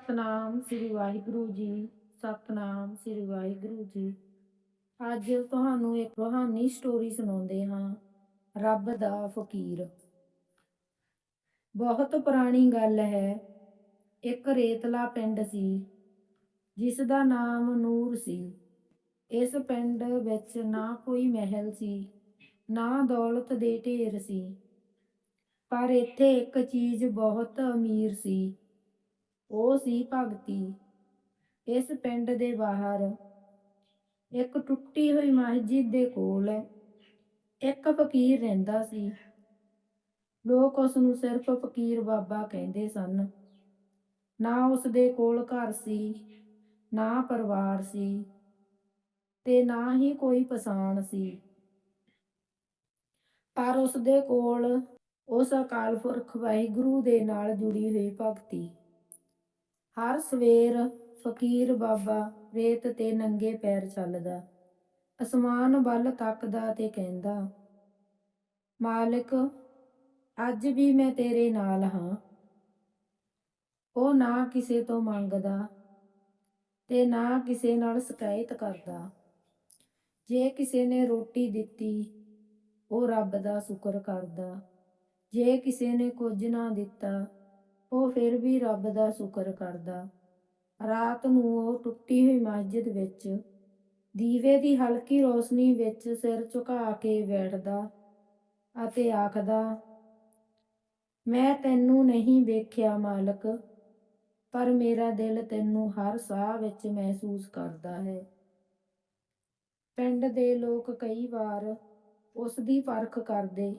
ਸਤਨਾਮ ਸ੍ਰੀ ਵਾਹਿਗੁਰੂ ਜੀ, ਸਤਨਾਮ ਸ੍ਰੀ ਵਾਹਿਗੁਰੂ ਜੀ। ਅੱਜ ਤੁਹਾਨੂੰ ਇੱਕ ਰੋਹਾਨੀ ਸਟੋਰੀ ਸੁਣਾਉਂਦੇ ਹਾਂ, ਰੱਬ ਦਾ ਫਕੀਰ। ਬਹੁਤ ਪੁਰਾਣੀ ਗੱਲ ਹੈ, ਇੱਕ ਰੇਤਲਾ ਪਿੰਡ ਸੀ, ਜਿਸ ਦਾ ਨਾਮ ਨੂਰ ਸੀ। ਇਸ ਪਿੰਡ ਵਿੱਚ ਨਾ ਕੋਈ ਮਹਿਲ ਸੀ, ਨਾ ਦੌਲਤ ਦੇ ਢੇਰ ਸੀ, ਪਰ ਇੱਥੇ ਇੱਕ ਚੀਜ਼ ਬਹੁਤ ਅਮੀਰ ਸੀ। ਉਹ ਸੀ ਭਗਤੀ। ਇਸ ਪਿੰਡ ਦੇ ਬਾਹਰ ਇੱਕ ਟੁੱਟੀ ਹੋਈ ਮਸਜਿਦ ਦੇ ਕੋਲ ਇੱਕ ਫਕੀਰ ਰਹਿੰਦਾ ਸੀ। ਲੋਕ ਉਸ ਨੂੰ ਸਿਰਫ ਫਕੀਰ ਬਾਬਾ ਕਹਿੰਦੇ ਸਨ। ਨਾ ਉਸ ਦੇ ਕੋਲ ਘਰ ਸੀ, ਨਾ ਪਰਿਵਾਰ ਸੀ ਤੇ ਨਾ ਹੀ ਕੋਈ ਪਛਾਣ ਸੀ। ਪਰ ਉਸ ਦੇ ਕੋਲ ਉਸ ਅਕਾਲ ਪੁਰਖ ਵਾਹਿਗੁਰੂ ਦੇ ਨਾਲ ਜੁੜੀ ਹੋਈ ਭਗਤੀ ਹਰ ਸਵੇਰ ਫਕੀਰ ਬਾਬਾ ਰੇਤ ਤੇ ਨੰਗੇ ਪੈਰ ਚੱਲਦਾ, ਅਸਮਾਨ ਵੱਲ ਤੱਕਦਾ ਤੇ ਕਹਿੰਦਾ, ਮਾਲਕ, ਅੱਜ ਵੀ ਮੈਂ ਤੇਰੇ ਨਾਲ ਹਾਂ। ਉਹ ਨਾ ਕਿਸੇ ਤੋਂ ਮੰਗਦਾ ਤੇ ਨਾ ਕਿਸੇ ਨਾਲ ਸ਼ਿਕਾਇਤ ਕਰਦਾ। ਜੇ ਕਿਸੇ ਨੇ ਰੋਟੀ ਦਿੱਤੀ, ਉਹ ਰੱਬ ਦਾ ਸ਼ੁਕਰ ਕਰਦਾ। ਜੇ ਕਿਸੇ ਨੇ ਕੁਝ ਨਾ ਦਿੱਤਾ ਉਹ ਫਿਰ ਵੀ ਰੱਬ ਦਾ ਸ਼ੁਕਰ ਕਰਦਾ। ਰਾਤ ਨੂੰ ਉਹ ਟੁੱਟੀ ਹੋਈ ਮਸਜਿਦ ਵਿੱਚ ਦੀਵੇ ਦੀ ਹਲਕੀ ਰੋਸ਼ਨੀ ਵਿੱਚ ਸਿਰ ਝੁਕਾ ਕੇ ਬੈਠਦਾ ਅਤੇ ਆਖਦਾ, ਮੈਂ ਤੈਨੂੰ ਨਹੀਂ ਵੇਖਿਆ ਮਾਲਕ, ਪਰ ਮੇਰਾ ਦਿਲ ਤੈਨੂੰ ਹਰ ਸਾਹ ਵਿੱਚ ਮਹਿਸੂਸ ਕਰਦਾ ਹੈ। ਪਿੰਡ ਦੇ ਲੋਕ ਕਈ ਵਾਰ ਉਸ ਦੀ ਪਰਖ ਕਰਦੇ।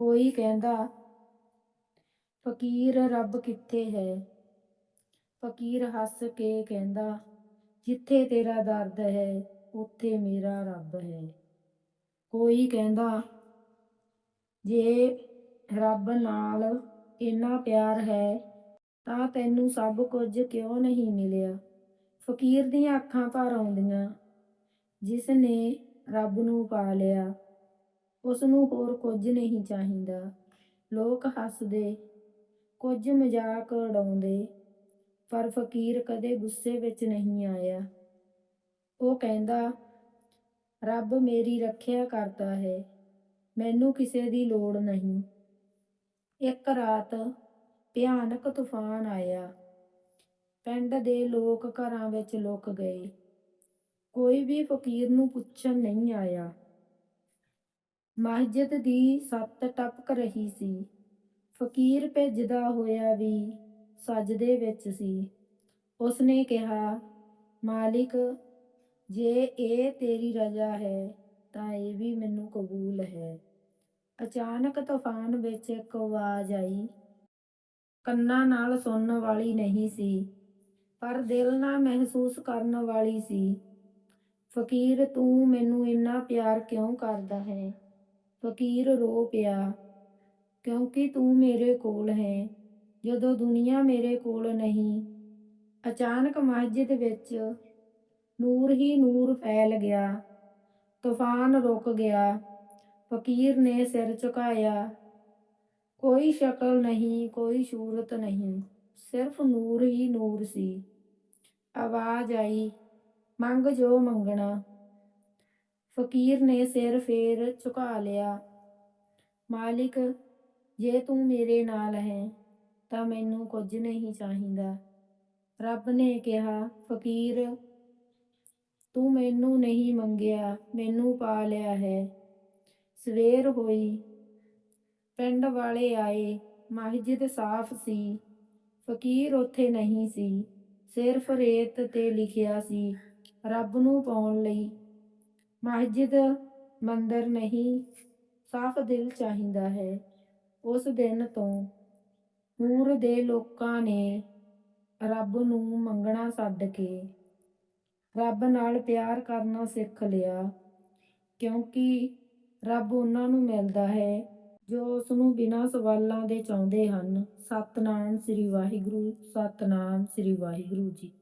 ਕੋਈ ਕਹਿੰਦਾ ਫਕੀਰ ਰੱਬ ਕਿੱਥੇ ਹੈ? ਫਕੀਰ ਹੱਸ ਕੇ ਕਹਿੰਦਾ, ਜਿੱਥੇ ਤੇਰਾ ਦਰਦ ਹੈ, ਉੱਥੇ ਮੇਰਾ ਰੱਬ ਹੈ। ਕੋਈ ਕਹਿੰਦਾ, ਜੇ ਰੱਬ ਨਾਲ ਇੰਨਾ ਪਿਆਰ ਹੈ, ਤਾਂ ਤੈਨੂੰ ਸਭ ਕੁਝ ਕਿਉਂ ਨਹੀਂ ਮਿਲਿਆ? ਫਕੀਰ ਦੀਆਂ ਅੱਖਾਂ ਭਰ ਆਉਂਦੀਆਂ। ਜਿਸ ਨੇ ਰੱਬ ਨੂੰ ਪਾ ਲਿਆ, ਉਸ ਨੂੰ ਹੋਰ ਕੁਝ ਨਹੀਂ ਚਾਹੀਦਾ। ਲੋਕ ਹੱਸਦੇ ਕੁਝ ਮਜ਼ਾਕ ਉਡਾਉਂਦੇ, ਪਰ ਫਕੀਰ ਕਦੇ ਗੁੱਸੇ ਵਿੱਚ ਨਹੀਂ ਆਇਆ। ਉਹ ਕਹਿੰਦਾ, ਰੱਬ ਮੇਰੀ ਰੱਖਿਆ ਕਰਦਾ ਹੈ, ਮੈਨੂੰ ਕਿਸੇ ਦੀ ਲੋੜ ਨਹੀਂ। ਇੱਕ ਰਾਤ ਭਿਆਨਕ ਤੂਫਾਨ ਆਇਆ। ਪਿੰਡ ਦੇ ਲੋਕ ਘਰਾਂ ਵਿੱਚ ਲੁਕ ਗਏ। ਕੋਈ ਵੀ ਫਕੀਰ ਨੂੰ ਪੁੱਛਣ ਨਹੀਂ ਆਇਆ। ਮਸਜਿਦ ਦੀ ਸੱਤ ਟਪਕ ਰਹੀ ਸੀ। ਫਕੀਰ ਭੇਜਦਾ ਹੋਇਆ ਵੀ ਸਜਦੇ ਵਿੱਚ ਸੀ। ਉਸਨੇ ਕਿਹਾ, ਮਾਲਿਕ, ਜੇ ਇਹ ਤੇਰੀ ਰਜ਼ਾ ਹੈ, ਤਾਂ ਇਹ ਵੀ ਮੈਨੂੰ ਕਬੂਲ ਹੈ। ਅਚਾਨਕ ਤੂਫਾਨ ਵਿੱਚ ਇੱਕ ਆਵਾਜ਼ ਆਈ। ਕੰਨਾਂ ਨਾਲ ਸੁਣਨ ਵਾਲੀ ਨਹੀਂ ਸੀ, ਪਰ ਦਿਲ ਨਾਲ ਮਹਿਸੂਸ ਕਰਨ ਵਾਲੀ ਸੀ, ਫਕੀਰ, ਤੂੰ ਮੈਨੂੰ ਇੰਨਾ ਪਿਆਰ ਕਿਉਂ ਕਰਦਾ ਹੈ? ਫਕੀਰ ਰੋ ਪਿਆ। ਕਿਉਂਕਿ ਤੂੰ ਮੇਰੇ ਕੋਲ ਹੈ। ਜਦੋਂ ਦੁਨੀਆ ਮੇਰੇ ਕੋਲ ਨਹੀਂ, ਅਚਾਨਕ ਮਸਜਿਦ ਵਿੱਚ ਨੂਰ ਹੀ ਨੂਰ ਫੈਲ ਗਿਆ। ਤੂਫਾਨ ਰੁਕ ਗਿਆ। ਫਕੀਰ ਨੇ ਸਿਰ ਝੁਕਾਇਆ। ਕੋਈ ਸ਼ਕਲ ਨਹੀਂ, ਕੋਈ ਸੂਰਤ ਨਹੀਂ, ਸਿਰਫ ਨੂਰ ਹੀ ਨੂਰ ਸੀ। ਆਵਾਜ਼ ਆਈ, ਮੰਗ ਜੋ ਮੰਗਣਾ। ਫਕੀਰ ਨੇ ਸਿਰ ਫੇਰ ਝੁਕਾ ਲਿਆ। ਮਾਲਿਕ ਜੇ ਤੂੰ ਮੇਰੇ ਨਾਲ ਹੈ, ਤਾਂ ਮੈਨੂੰ ਕੁਝ ਨਹੀਂ ਚਾਹੀਦਾ। ਰੱਬ ਨੇ ਕਿਹਾ, ਫਕੀਰ, ਤੂੰ ਮੈਨੂੰ ਨਹੀਂ ਮੰਗਿਆ, ਮੈਨੂੰ ਪਾ ਲਿਆ ਹੈ। ਸਵੇਰ ਹੋਈ। ਪਿੰਡ ਵਾਲੇ ਆਏ। ਮਸਜਿਦ ਸਾਫ਼ ਸੀ। ਫਕੀਰ ਉੱਥੇ ਨਹੀਂ ਸੀ। ਸਿਰਫ ਰੇਤ ਤੇ ਲਿਖਿਆ ਸੀ, ਰੱਬ ਨੂੰ ਪਾਉਣ ਲਈ। ਮਸਜਿਦ ਮੰਦਰ ਨਹੀਂ, ਸਾਫ਼ ਦਿਲ ਚਾਹੀਦਾ ਹੈ। ਉਸ ਦਿਨ ਤੋਂ ਹੂਰ ਦੇ ਲੋਕਾਂ ਨੇ ਰੱਬ ਨੂੰ ਮੰਗਣਾ ਛੱਡ ਕੇ ਰੱਬ ਨਾਲ ਪਿਆਰ ਕਰਨਾ ਸਿੱਖ ਲਿਆ, ਕਿਉਂਕਿ ਰੱਬ ਉਹਨਾਂ ਨੂੰ ਮਿਲਦਾ ਹੈ ਜੋ ਉਸ ਨੂੰ ਬਿਨਾਂ ਸਵਾਲਾਂ ਦੇ ਚਾਹੁੰਦੇ ਹਨ। ਸਤਨਾਮ ਸ੍ਰੀ ਵਾਹਿਗੁਰੂ, ਸਤਨਾਮ ਸ੍ਰੀ ਵਾਹਿਗੁਰੂ ਜੀ।